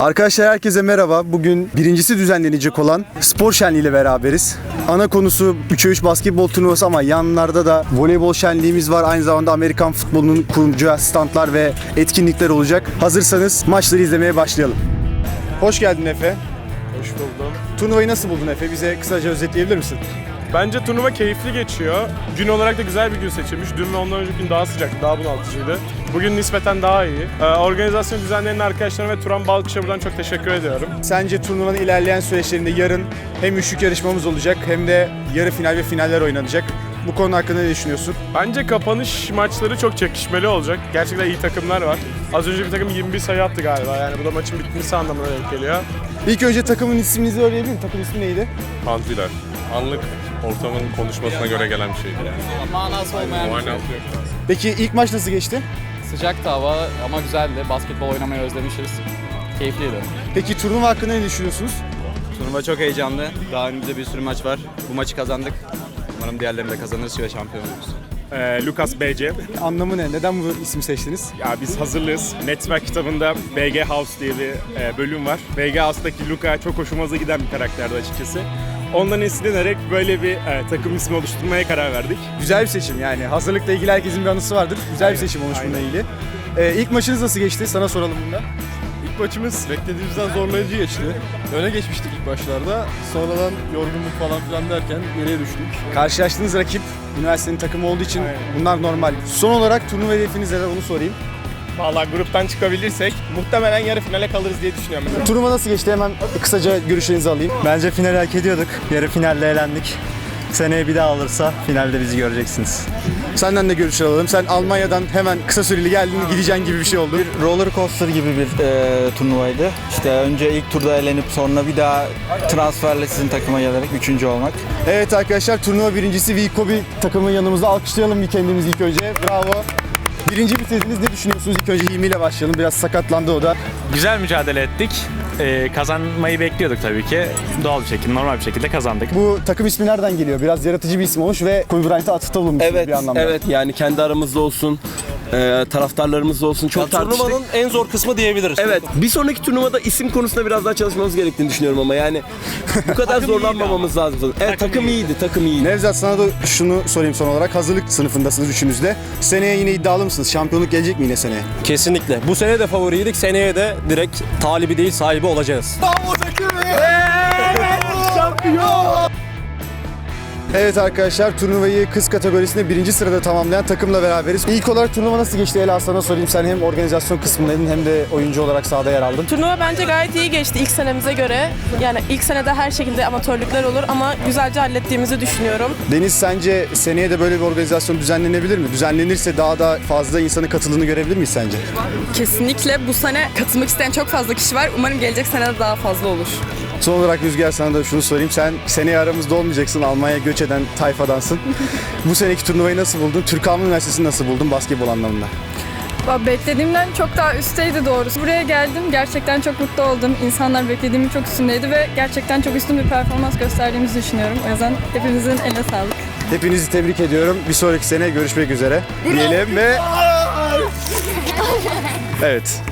Arkadaşlar herkese merhaba. Bugün birincisi düzenlenecek olan spor şenliği ile beraberiz. Ana konusu 3'e 3 basketbol turnuvası ama yanlarda da voleybol şenliğimiz var. Aynı zamanda Amerikan futbolunun kuracağı standlar ve etkinlikler olacak. Hazırsanız maçları izlemeye başlayalım. Hoş geldin Efe. Hoş buldum. Turnuvayı nasıl buldun Efe? Bize kısaca özetleyebilir misin? Bence turnuva keyifli geçiyor. Gün olarak da güzel bir gün seçilmiş. Dün ve ondan önceki gün daha sıcaktı, daha bunaltıcıydı. Bugün nispeten daha iyi. Ee, organizasyon düzenleyen arkadaşlarıma ve Turan Balkış'a buradan çok teşekkür ediyorum. Sence turnuvanın ilerleyen süreçlerinde yarın hem üçlük yarışmamız olacak hem de yarı final ve finaller oynanacak. Bu konu hakkında ne düşünüyorsun? Bence kapanış maçları çok çekişmeli olacak. Gerçekten iyi takımlar var. Az önce bir takım 21 sayı attı galiba. Yani bu da maçın bitmesi anlamına denk geliyor. İlk önce takımın isminizi öğrenebilir miyim? Takım ismi neydi? Pantiler. Anlık ortamın konuşmasına göre gelen bir şeydi yani. Manası olmayan bir Manası şey. yok. Peki ilk maç nasıl geçti? Sıcaktı hava ama güzeldi. Basketbol oynamayı özlemişiz. Keyifliydi. Peki turnuva hakkında ne düşünüyorsunuz? Turnuva çok heyecanlı. Daha önümüzde bir sürü maç var. Bu maçı kazandık. Umarım diğerlerini de kazanırız ve şampiyon oluruz. Ee, Lucas BC. Anlamı ne? Neden bu ismi seçtiniz? Ya biz hazırlığız. Network kitabında BG House diye bir e, bölüm var. BG House'daki Luka çok hoşumuza giden bir karakterdi açıkçası. Ondan esinlenerek böyle bir e, takım ismi oluşturmaya karar verdik. Güzel bir seçim yani. Hazırlıkla ilgili herkesin bir anısı vardır. Güzel bir seçim olmuş bununla aynen. ilgili. Ee, ilk maçınız nasıl geçti? Sana soralım bunu da. İlk maçımız beklediğimizden zorlayıcı geçti. Öne geçmiştik ilk başlarda. Sonradan yorgunluk falan filan derken geriye düştük. Karşılaştığınız rakip üniversitenin takımı olduğu için Aynen. bunlar normal. Son olarak turnuva hedefiniz neler onu sorayım. Vallahi gruptan çıkabilirsek muhtemelen yarı finale kalırız diye düşünüyorum. Turnuva nasıl geçti? Hemen kısaca görüşlerinizi alayım. Bence final hak ediyorduk. Yarı finalde elendik. Seneye bir daha alırsa finalde bizi göreceksiniz. Senden de görüşler alalım. Sen Almanya'dan hemen kısa süreli geldin, gideceksin gibi bir şey oldu. Roller coaster gibi bir e, turnuvaydı. İşte önce ilk turda elenip sonra bir daha transferle sizin takıma gelerek üçüncü olmak. Evet arkadaşlar turnuva birincisi Vikobi takımın yanımızda. Alkışlayalım bir kendimizi ilk önce. Bravo. Birinci bitirdiniz. Ne düşünüyorsunuz? İlk önce Hilmi ile başlayalım. Biraz sakatlandı o da. Güzel mücadele ettik. Ee, kazanmayı bekliyorduk tabii ki. Doğal bir şekilde, normal bir şekilde kazandık. Bu takım ismi nereden geliyor? Biraz yaratıcı bir isim olmuş ve Kobe Bryant'a atıfta bulunmuşsunuz Evet, bir anlamda. evet yani kendi aramızda olsun, e, taraftarlarımızda olsun çok tartıştık. Turnuvanın en zor kısmı diyebiliriz. Evet, bir sonraki turnuvada isim konusunda biraz daha çalışmamız gerektiğini düşünüyorum ama yani bu kadar zorlanmamamız lazım. Evet, takım iyiydi, takım iyiydi. Nevzat sana da şunu sorayım son olarak. Hazırlık sınıfındasınız üçünüz de. Seneye yine iddialı mısınız? Şampiyonluk gelecek mi yine seneye? Kesinlikle. Bu sene de favoriydik. Seneye de direkt talibi değil sahibi olacağız. Evet arkadaşlar turnuvayı kız kategorisinde birinci sırada tamamlayan takımla beraberiz. İlk olarak turnuva nasıl geçti Ela sana sorayım. Sen hem organizasyon kısmındaydın hem de oyuncu olarak sahada yer aldın. Turnuva bence gayet iyi geçti ilk senemize göre. Yani ilk senede her şekilde amatörlükler olur ama güzelce hallettiğimizi düşünüyorum. Deniz sence seneye de böyle bir organizasyon düzenlenebilir mi? Düzenlenirse daha da fazla insanın katıldığını görebilir miyiz sence? Kesinlikle bu sene katılmak isteyen çok fazla kişi var. Umarım gelecek sene de daha fazla olur. Son olarak Rüzgar sana da şunu sorayım. Sen seneye aramızda olmayacaksın. Almanya'ya göç eden tayfadansın. Bu seneki turnuvayı nasıl buldun? Türk Alman Üniversitesi'ni nasıl buldun basketbol anlamında? Beklediğimden çok daha üstteydi doğrusu. Buraya geldim. Gerçekten çok mutlu oldum. İnsanlar beklediğimin çok üstündeydi ve gerçekten çok üstün bir performans gösterdiğimizi düşünüyorum. O yüzden hepinizin eline sağlık. Hepinizi tebrik ediyorum. Bir sonraki sene görüşmek üzere diyelim ve... Evet.